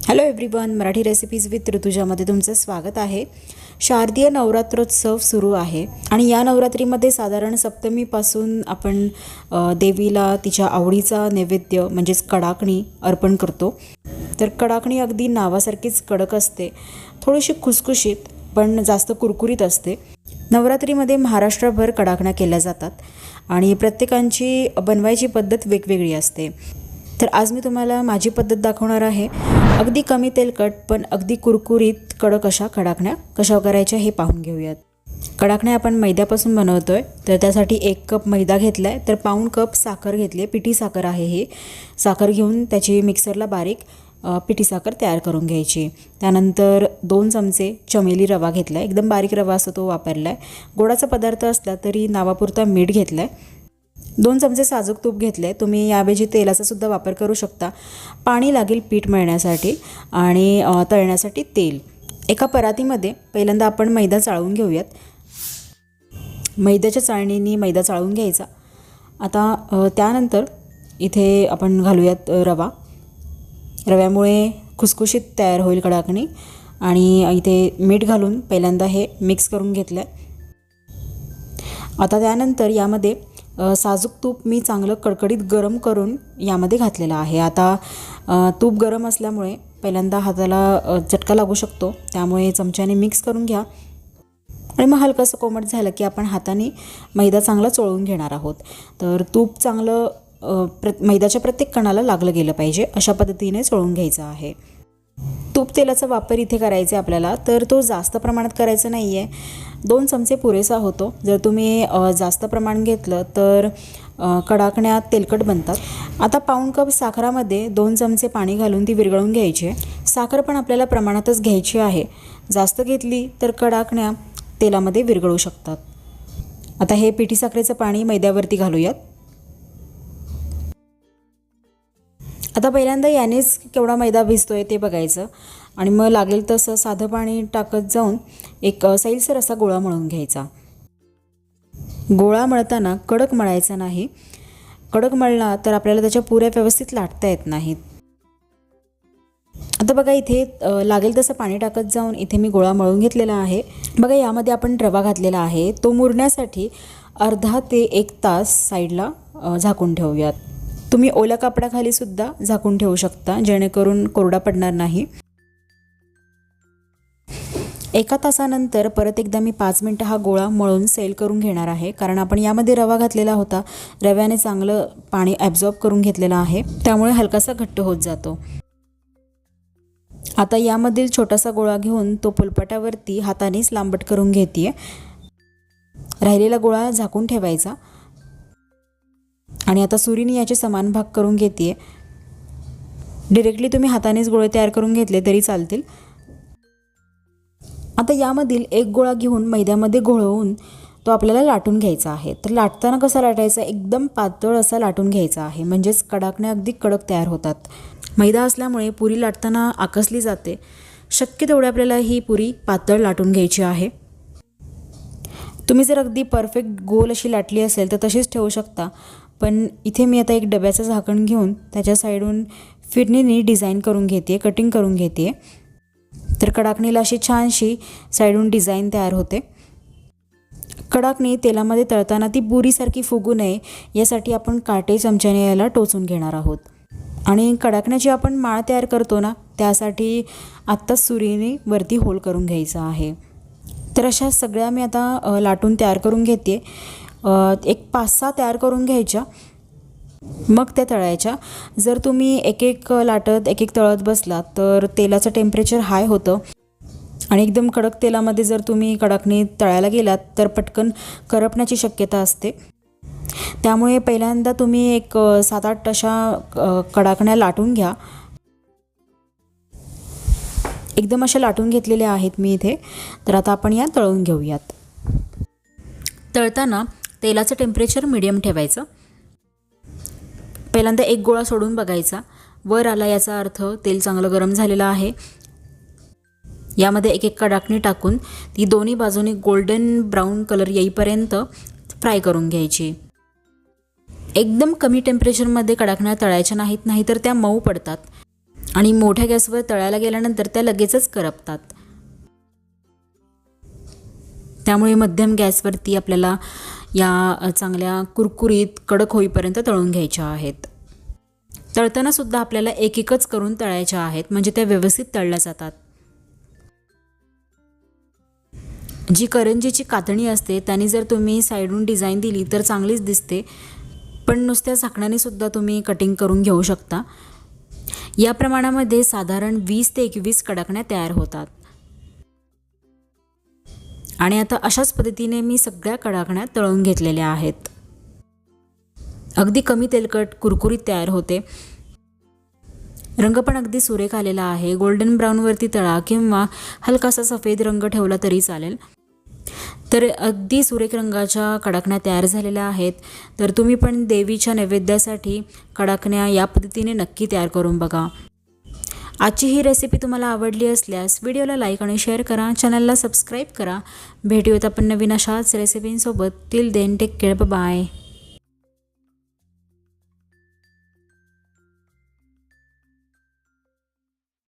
Hello everyone Marathi recipes with ऋतुजामध्ये तुमचं स्वागत आहे. शारदीय नवरात्रोत्सव सुरू आहे आणि या नवरात्रीमध्ये साधारण सप्तमीपासून आपण देवीला तिच्या आवडीचा नैवेद्य म्हणजेच कडाकणी अर्पण करतो. तर कडाकणी अगदी नावासारखीच कडक असते. थोडीशी खुसखुशीत पण जास्त कुरकुरीत असते. नवरात्रीमध्ये महाराष्ट्रभर कडाकण्या केल्या जातात आणि प्रत्येकांची बनवायची पद्धत वेगवेगळी असते. तर आज मी तुम्हाला माझी पद्धत दाखवणार आहे. अगदी कमी तेलकट पण अगदी कुरकुरीत कडक अशा कडाकण्या कशा करायच्या हे पाहून घेऊयात. कडाकण्या आपण मैद्यापासून बनवतो आहे तर त्यासाठी एक कप मैदा घेतला आहे तर पाऊण कप साखर घेतली आहे पिठी साखर आहे ही. साखर घेऊन त्याची मिक्सरला बारीक पिठी साखर तयार करून घ्यायची. त्यानंतर दोन चमचे चमेली रवा घेतला आहे एकदम बारीक रवा असतो तो वापरला आहे गोडाचा पदार्थ असला तरी नावापुरता मीठ घेतला आहे दोन चमचे साजूक तूप घेतले. तुम्ही याऐवजी तेलाचा सुद्धा वापर करू शकता. पाणी लागेल पीठ मळण्यासाठी आणि तळण्यासाठी तेल. एका परातीमध्ये पहिल्यांदा आपण मैदा चाळून घेऊयात. मैद्याच्या चाळणीने मैदा चाळून घ्यायचा. आता त्यानंतर इथे आपण घालूयात रवा. रव्यामुळे खुसखुशीत तयार होईल कडाकणी. आणि इथे मीठ घालून पहिल्यांदा हे मिक्स करून घेतलं आहे आता त्यानंतर यामध्ये साजूक तूप मी चांगलं कडकडीत गरम करून यामध्ये घातलेलं आहे. आता तूप गरम असल्यामुळे पहिल्यांदा हाताला चटका लागू शकतो. त्यामुळे चमच्याने मिक्स करून घ्या. आणि मग हलकंसं कोमट झालं की आपण हाताने मैदा चांगला चोळून घेणार आहोत. तर तूप चांगलं प्र मैद्याच्या प्रत्येक कणाला लागलं गेलं पाहिजे. अशा पद्धतीने चोळून घ्यायचं आहे. तूप तेलाचा वापर इथे करायचा आहे आपल्याला. तर तो जास्त प्रमाणात करायचा नाही आहे दोन चमचे पुरेसा होतो. जर तुम्ही जास्त प्रमाण घेतलं तर कडाकण्यात कडाकण्या तेलकट बनतात. आता पाऊण कप साखरामध्ये दोन चमचे पाणी घालून ती विरघळून घ्यायची. आहे साखर पण आपल्याला प्रमाणातच घ्यायची आहे. जास्त घेतली तर कडाकण्या तेलामध्ये विरघळू शकतात. आता हे पिठी साखरेचं पाणी मैद्यावरती घालूयात. आता पहिल्यांदा यानेच केवढा मैदा भिजतोय ते बघायचं. आणि मग लागेल तसं साधं पाणी टाकत जाऊन एक सैलसर असा गोळा मळून घ्यायचा. गोळा मळताना कडक मळायचा नाही. कडक मळला तर आपल्याला त्याच्या पुऱ्या व्यवस्थित लाटता येत नाहीत. आता बघा इथे लागेल तसं पाणी टाकत जाऊन इथे मी गोळा मळून घेतलेला आहे. बघा यामध्ये आपण रवा घातलेला आहे. तो मुरण्यासाठी अर्धा ते एक तास साईडला झाकून ठेवूयात. तुम्ही ओल्या कापडाखाली सुद्धा झाकून ठेवू शकता जेणेकरून कोरडा पडणार नाही. एका तासानंतर परत एकदा मी पाच मिनटं हा गोळा मळून सेल करून घेणार आहे कारण आपण यामध्ये रवा घातलेला होता. रव्याने चांगलं पाणी ॲब्झॉर्ब करून घेतलेलं आहे त्यामुळे हलकासा घट्ट होत जातो. आता यामधील छोटासा गोळा घेऊन तो पुलपटावरती हातानेच लांबट करून घेते राहिलेला गोळा झाकून ठेवायचा. आणि आता सुरीने याचे समान भाग करून घेते डिरेक्टली तुम्ही हातानेच गोळे तयार करून घेतले तरी चालतील. आता यामधील एक गोळा घेऊन मैद्यामध्ये घोळवून तो आपल्याला लाटून घ्यायचा आहे. तर लाटताना कसा लाटायचा? एकदम पातळ असा लाटून घ्यायचा आहे. म्हणजेच कडाकणे अगदी कडक तयार होतात. मैदा असल्यामुळे पुरी लाटताना आकसली जाते. शक्य तेवढे आपल्याला ही पुरी पातळ लाटून घ्यायची आहे. तुम्ही जर अगदी परफेक्ट गोल अशी लाटली असेल तर तशीच ठेवू शकता. पण इथे मी आता एक डब्याचं झाकण घेऊन त्याच्या साईडून फिरणीने डिझाईन करून घेते कटिंग करून घेते तर कडाकणीला अशी छानशी साईडून डिझाईन तयार होते. कडाकणी तेलामध्ये तळताना ती बुरीसारखी फुगू नये यासाठी आपण काटे चमच्याने याला टोचून घेणार आहोत. आणि कडाकण्याची आपण माळ तयार करतो ना त्यासाठी आत्ताच सुरीने वरती होल करून घ्यायचा आहे. तर अशा सगळ्या मी आता लाटून तयार करून घेते एक पाच सहा तयार करून घ्यायच्या. मग त्या तळायच्या. जर तुम्ही एक एक लाटत एक एक तळत बसलात तर तेलाचं टेम्परेचर हाय होतं. आणि एकदम कडक तेलामध्ये जर तुम्ही कडाकणी तळायला गेलात तर पटकन करपण्याची शक्यता असते. त्यामुळे पहिल्यांदा तुम्ही एक सात आठ अशा कडाकण्या लाटून घ्या. एकदम अशा लाटून घेतलेल्या आहेत मी इथे. तर आता आपण या तळून घेऊयात. तळताना तेलाचं टेम्परेचर मिडियम ठेवायचं. पहिल्यांदा एक गोळा सोडून बघायचा. वर आला याचा अर्थ तेल चांगलं गरम झालेलं आहे. यामध्ये एक एक कडाकणी टाकून ती दोन्ही बाजूनी गोल्डन ब्राऊन कलर येईपर्यंत फ्राय करून घ्यायची. एकदम कमी टेम्परेचरमध्ये कडाकण्या तळायच्या नाहीत नाहीतर त्या मऊ पडतात आणि मोठ्या गॅसवर तळायला गेल्यानंतर त्या लगेचच करपतात. त्यामुळे मध्यम गॅसवरती आपल्याला या चांगल्या कुरकुरीत कडक होईपर्यंत तळून घ्यायच्या आहेत. तळताना सुद्धा आपल्याला एक एकच करून तळायच्या आहेत म्हणजे त्या व्यवस्थित तळल्या जातात. जी करंजीची कातणी असते त्याने जर तुम्ही साईडून डिझाईन दिली तर चांगलीच दिसते पण नुसत्या झाकण्यानेसुद्धा तुम्ही कटिंग करून घेऊ शकता. या प्रमाणामध्ये साधारण वीस ते एकवीस कडकण्या तयार होतात. आणि आता अशाच पद्धतीने मी सगळ्या कडाकण्या तळून घेतलेल्या आहेत. अगदी कमी तेलकट कुरकुरीत तयार होते. रंग पण अगदी सुरेख आलेला आहे. गोल्डन ब्राऊनवरती तळा किंवा हलकासा सफेद रंग ठेवला तरी चालेल. तर अगदी सुरेख रंगाच्या कडाकण्या तयार झालेल्या आहेत. तर तुम्ही पण देवीच्या नैवेद्यासाठी कडाकण्या या पद्धतीने नक्की तयार करून बघा. आजची ही रेसिपी तुम्हाला आवडली असल्यास व्हिडिओला लाईक आणि शेअर करा. चॅनलला सबस्क्राईब करा. भेटूयात आपण नवीन अशाच रेसिपींसोबत till then take care bye